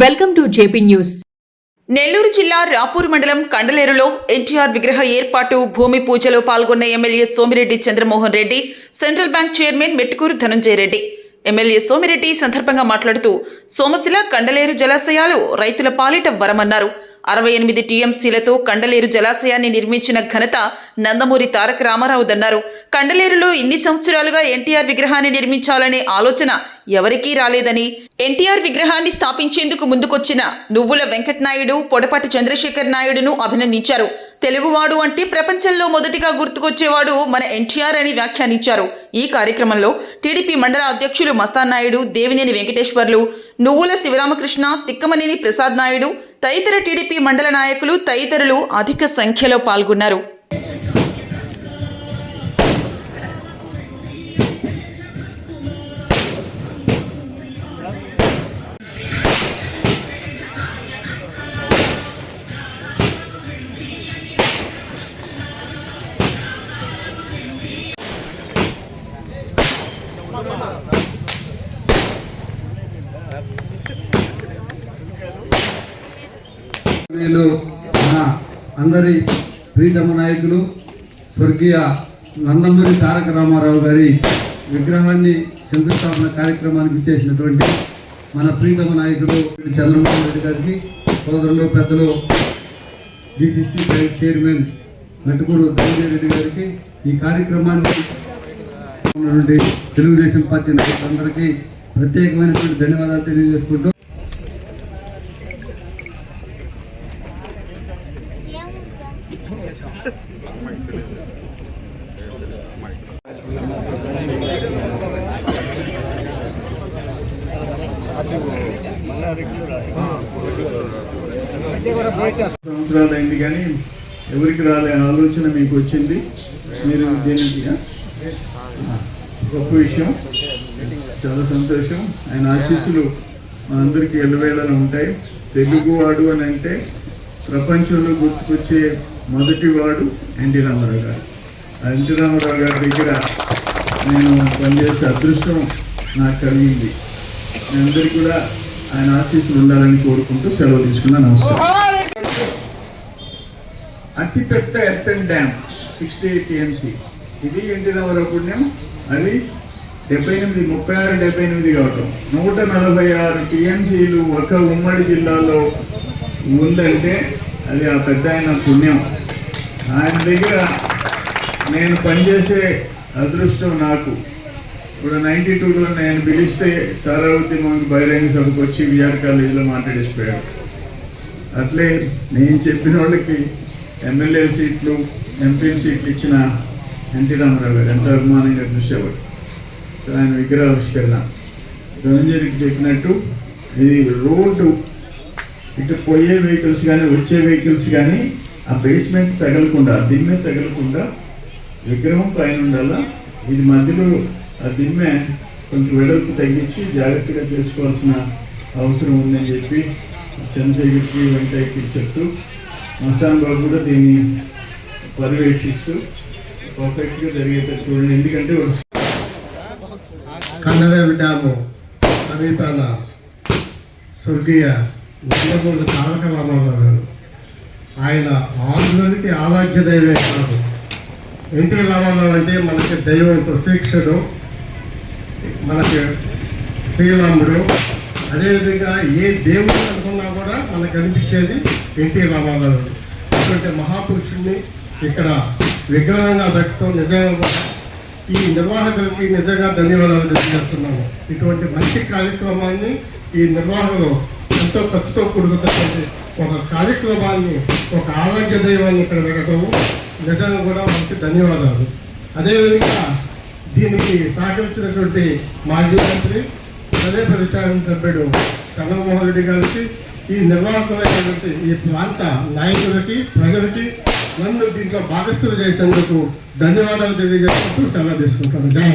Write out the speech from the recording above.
Welcome to JP news. Nellore జిల్లా రాపూర్ మండలం కండలేరులో ఎన్టీఆర్ విగ్రహ ఏర్పాటు భూమి పూజలో పాల్గొన్న MLA Somireddy Chandramohan Reddy central bank chairman Mettukuru Dhananjaya Reddy. MLA Somireddy సందర్భంగా మాట్లాడుతూ సోమశిల కండలేరు జలాశయాలు రైతుల పాలిట వరమన్నారు. అరవై ఎనిమిది టీఎంసీలతో కండలేరు జలాశయాన్ని నిర్మించిన ఘనత నందమూరి తారక రామారావుదన్నారు. కండలేరులో ఇన్ని సంవత్సరాలుగా ఎన్టీఆర్ విగ్రహాన్ని నిర్మించాలనే ఆలోచన ఎవరికీ రాలేదని ఎన్టీఆర్ విగ్రహాన్ని స్థాపించేందుకు ముందుకొచ్చిన నువ్వుల వెంకటనాయుడు పొడపాటి చంద్రశేఖర్ నాయుడును అభినందించారు. తెలుగువాడు అంటే ప్రపంచంలో మొదటిగా గుర్తుకొచ్చేవాడు మన ఎన్టీఆర్ అని వ్యాఖ్యానించారు. ఈ కార్యక్రమంలో టీడీపీ మండల అధ్యక్షులు మస్తానాయుడు దేవినేని వెంకటేశ్వర్లు నువ్వుల శివరామకృష్ణ తిక్కమనేని ప్రసాద్ నాయుడు తదితర టీడీపీ మండల నాయకులు తదితరులు అధిక సంఖ్యలో పాల్గొన్నారు. వీళ్ళు మన అందరి ప్రీతమ నాయకులు స్వర్గీయ నందమూరి తారక రామారావు గారి విగ్రహాన్ని శంకుస్థాపన కార్యక్రమానికి చేసినటువంటి మన ప్రీతమ నాయకులు చంద్రమోహన్ రెడ్డి గారికి సోదరులు పెద్దలు డిసిసి చైర్మన్ నటుకూరు ధనంజయ రెడ్డి గారికి ఈ కార్యక్రమాన్ని తెలుగుదేశం పార్టీ నాయకులందరికీ ప్రత్యేకమైనటువంటి ధన్యవాదాలు తెలియజేసుకుంటూ సంవత్సరాలు అయింది కానీ ఎవరికి రాలే ఆలోచన మీకు వచ్చింది? మీరు దీనికి గొప్ప విషయం. చాలా సంతోషం. ఆయన ఆశీస్సులు అందరికీ ఎల్లవేళలా ఉంటాయి. తెలుగువాడు అని అంటే ప్రపంచంలో గుర్తుకొచ్చే మొదటి వాడు ఎన్టీ రామారావు గారు. ఆ ఎన్టీ రామారావు గారి దగ్గర నేను పనిచేసే అదృష్టం నాకు కలిగింది. అందరికీ కూడా ఆయన ఆశీస్సులు ఉండాలని కోరుకుంటూ సెలవు తీసుకున్నా నమస్కారం. అతిపెద్ద earthen dam sixty eight TMC. ఇది ఎన్టీ రామారావు పుణ్యం. అది డెబ్బై ఎనిమిది ముప్పై ఆరు డెబ్బై ఎనిమిది కావటం. నూట నలభై ఆరు టీఎంసీలు ఒక ఉమ్మడి జిల్లాలో ఉందంటే అది ఆ పెద్ద ఆయన పుణ్యం. ఆయన దగ్గర నేను పనిచేసే అదృష్టం నాకు. ఇప్పుడు నైన్టీ టూలో నేను పిలిస్తే చాలా మనకి బహిరంగ సభకు వచ్చి విఆర్ కాలేజీలో మాట్లాడేసిపోయాడు. అట్లే నేను చెప్పిన వాళ్ళకి ఎమ్మెల్యే సీట్లు ఎంపీ సీట్లు ఇచ్చిన ఎన్టీ రామారావు గారు ఎంత అభిమానంగా చూసేవాడు. సో ఆయన విగ్రహావిష్కరణ. ధనంజయకి చెప్పినట్టు ఇది రోడ్డు ఇటు పోయే వెహికల్స్ కానీ వచ్చే వెహికల్స్ కానీ ఆ బేస్మెంట్ తగలకుండా దిమ్మె తగలకుండా విగ్రహం పైన ఉండాలా? ఇది మధ్యలో ఆ దిమ్మె కొంచెం వెడల్పు తగ్గించి జాగ్రత్తగా చేసుకోవాల్సిన అవసరం ఉందని చెప్పి చంద్రశేఖర్కి వెంకయ్యకి చెప్తూ మసాన్ బాబు కూడా దీన్ని పర్యవేక్షిస్తూ పర్ఫెక్ట్గా జరిగేటట్టు చూడండి. ఎందుకంటే కన్నదేవి డ్యాము సమీపాన స్వర్గీయ నందమూరి తారక రామారావు గారు. ఆయన ఆంధ్రునికి ఆరాధ్య దైవే కాదు. ఎన్టీ రామారావు అంటే మనకి దైవంతో శిక్షడు మనకి శ్రీరాముడు. అదేవిధంగా ఏ దేవుడు అనుకున్నా కూడా మనకు అనిపించేది ఎన్టీ రామారావు. అటువంటి మహాపురుషుడిని ఇక్కడ విగ్రహంగా పెట్టడం నిజంగా ఈ నిర్వాహకులకి నిజంగా ధన్యవాదాలు తెలియజేస్తున్నాను ఇటువంటి మంచి కార్యక్రమాన్ని ఈ నిర్వాహకులు ఎంతో ఖర్చుతో కూడుకున్నటువంటి ఒక కార్యక్రమాన్ని ఒక ఆరోగ్య దైవాన్ని ఇక్కడ పెట్టడం నిజంగా కూడా మంచి ధన్యవాదాలు. అదేవిధంగా దీనికి సహకరించినటువంటి మాజీ మంత్రి ప్రదే పరిశాలన సభ్యుడు చంద్రమోహన్ రెడ్డి గారికి ఈ నిర్వాహకులైనటువంటి ఈ ప్రాంత నాయకులకి ప్రజలకి నన్ను దీంట్లో భాగస్థులు చేసినందుకు ధన్యవాదాలు తెలియజేసుకుంటూ సెలవు తీసుకుంటాను. జై